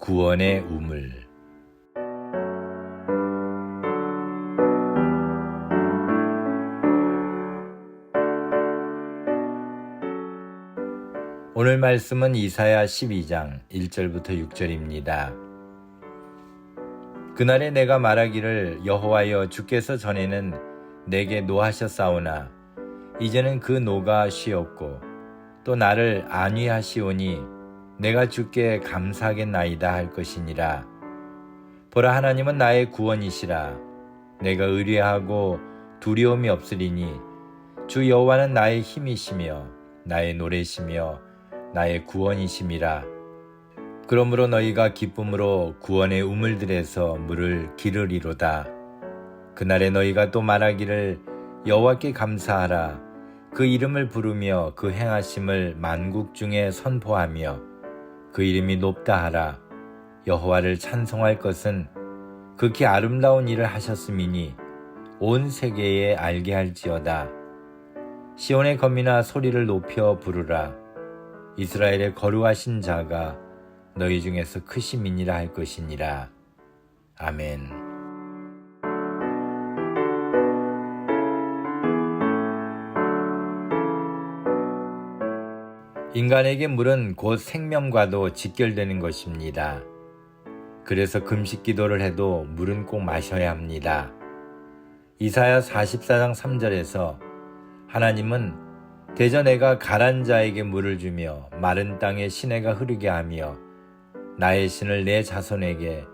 구원의 우물 오늘 말씀은 이사야 12장 1절부터 6절입니다. 그날에 내가 말하기를 여호와여 주께서 전에는 내게 노하셨사오나 이제는 그 노가 쉬었고 또 나를 안위하시오니 내가 주께 감사하겠나이다 할 것이니라. 보라 하나님은 나의 구원이시라. 내가 의뢰하고 두려움이 없으리니 주 여호와는 나의 힘이시며 나의 노래시며 나의 구원이심이라. 그러므로 너희가 기쁨으로 구원의 우물들에서 물을 기르리로다. 그날에 너희가 또 말하기를 여호와께 감사하라. 그 이름을 부르며 그 행하심을 만국 중에 선포하며 그 이름이 높다 하라. 여호와를 찬송할 것은 극히 아름다운 일을 하셨음이니 온 세계에 알게 할지어다. 시온의 거미나 소리를 높여 부르라. 이스라엘의 거루하신 자가 너희 중에서 크심이니라 할 것이니라. 아멘. 인간에게 물은 곧 생명과도 직결되는 것입니다. 그래서 금식 기도를 해도 물은 꼭 마셔야 합니다. 이사야 44장 3절에서 하나님은 대저 내가 가란 자에게 물을 주며 마른 땅에 시내가 흐르게 하며 나의 신을 내 자손에게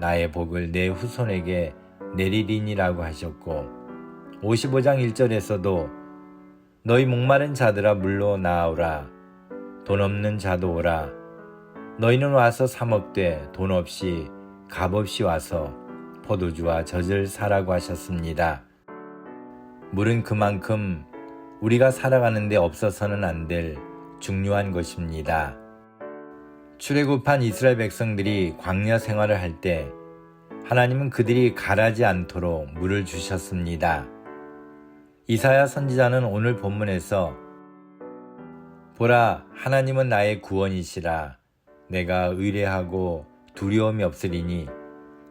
나의 복을 내 후손에게 내리리니라고 하셨고 55장 1절에서도 너희 목마른 자들아 물로 나아오라 돈 없는 자도 오라 너희는 와서 사 먹되 돈 없이 값 없이 와서 포도주와 젖을 사라고 하셨습니다. 물은 그만큼 우리가 살아가는데 없어서는 안 될 중요한 것입니다. 출애굽한 이스라엘 백성들이 광야 생활을 할 때 하나님은 그들이 가라지 않도록 물을 주셨습니다. 이사야 선지자는 오늘 본문에서 보라 하나님은 나의 구원이시라 내가 의뢰하고 두려움이 없으리니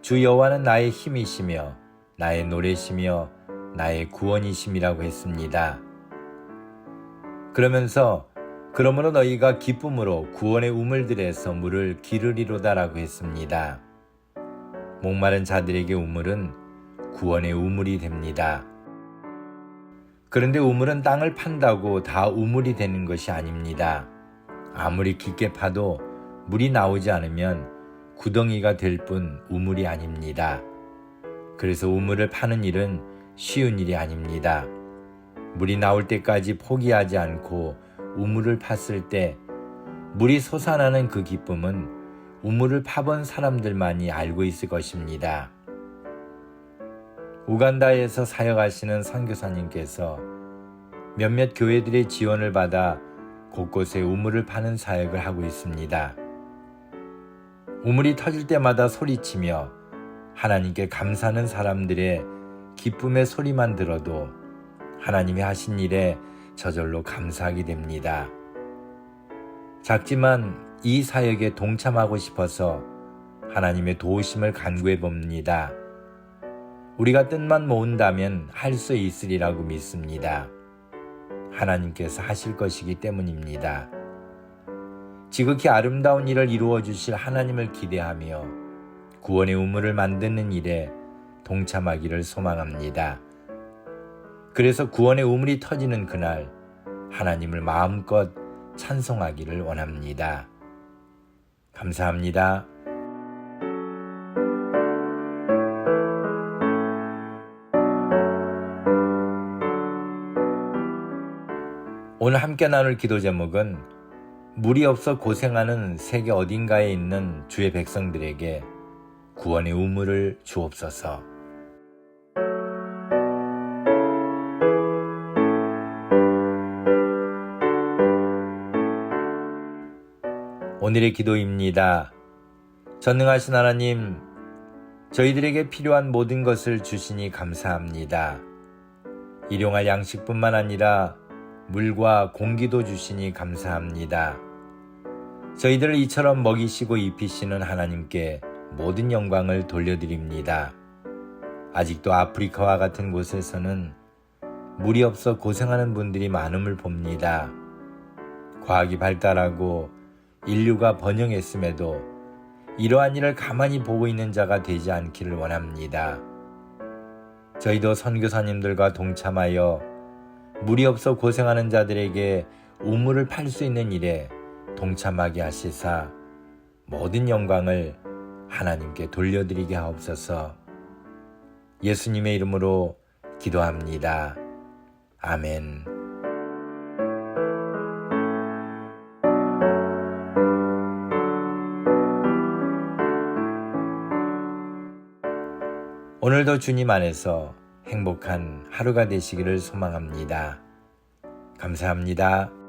주 여호와는 나의 힘이시며 나의 노래시며 나의 구원이심이라고 했습니다. 그러면서 그러므로 너희가 기쁨으로 구원의 우물들에서 물을 기르리로다라고 했습니다. 목마른 자들에게 우물은 구원의 우물이 됩니다. 그런데 우물은 땅을 판다고 다 우물이 되는 것이 아닙니다. 아무리 깊게 파도 물이 나오지 않으면 구덩이가 될 뿐 우물이 아닙니다. 그래서 우물을 파는 일은 쉬운 일이 아닙니다. 물이 나올 때까지 포기하지 않고 우물을 팠을 때 물이 솟아나는 그 기쁨은 우물을 파본 사람들만이 알고 있을 것입니다. 우간다에서 사역하시는 선교사님께서 몇몇 교회들의 지원을 받아 곳곳에 우물을 파는 사역을 하고 있습니다. 우물이 터질 때마다 소리치며 하나님께 감사하는 사람들의 기쁨의 소리만 들어도 하나님이 하신 일에 저절로 감사하게 됩니다. 작지만 이 사역에 동참하고 싶어서 하나님의 도우심을 간구해 봅니다. 우리가 뜻만 모은다면 할 수 있으리라고 믿습니다. 하나님께서 하실 것이기 때문입니다. 지극히 아름다운 일을 이루어 주실 하나님을 기대하며 구원의 우물을 만드는 일에 동참하기를 소망합니다. 그래서 구원의 우물이 터지는 그날 하나님을 마음껏 찬송하기를 원합니다. 감사합니다. 오늘 함께 나눌 기도 제목은 물이 없어 고생하는 세계 어딘가에 있는 주의 백성들에게 구원의 우물을 주옵소서. 오늘의 기도입니다. 전능하신 하나님, 저희들에게 필요한 모든 것을 주시니 감사합니다. 일용할 양식뿐만 아니라 물과 공기도 주시니 감사합니다. 저희들을 이처럼 먹이시고 입히시는 하나님께 모든 영광을 돌려드립니다. 아직도 아프리카와 같은 곳에서는 물이 없어 고생하는 분들이 많음을 봅니다. 과학이 발달하고 인류가 번영했음에도 이러한 일을 가만히 보고 있는 자가 되지 않기를 원합니다. 저희도 선교사님들과 동참하여 물이 없어 고생하는 자들에게 우물을 팔 수 있는 일에 동참하게 하시사 모든 영광을 하나님께 돌려드리게 하옵소서 예수님의 이름으로 기도합니다. 아멘. 오늘도 주님 안에서 행복한 하루가 되시기를 소망합니다. 감사합니다.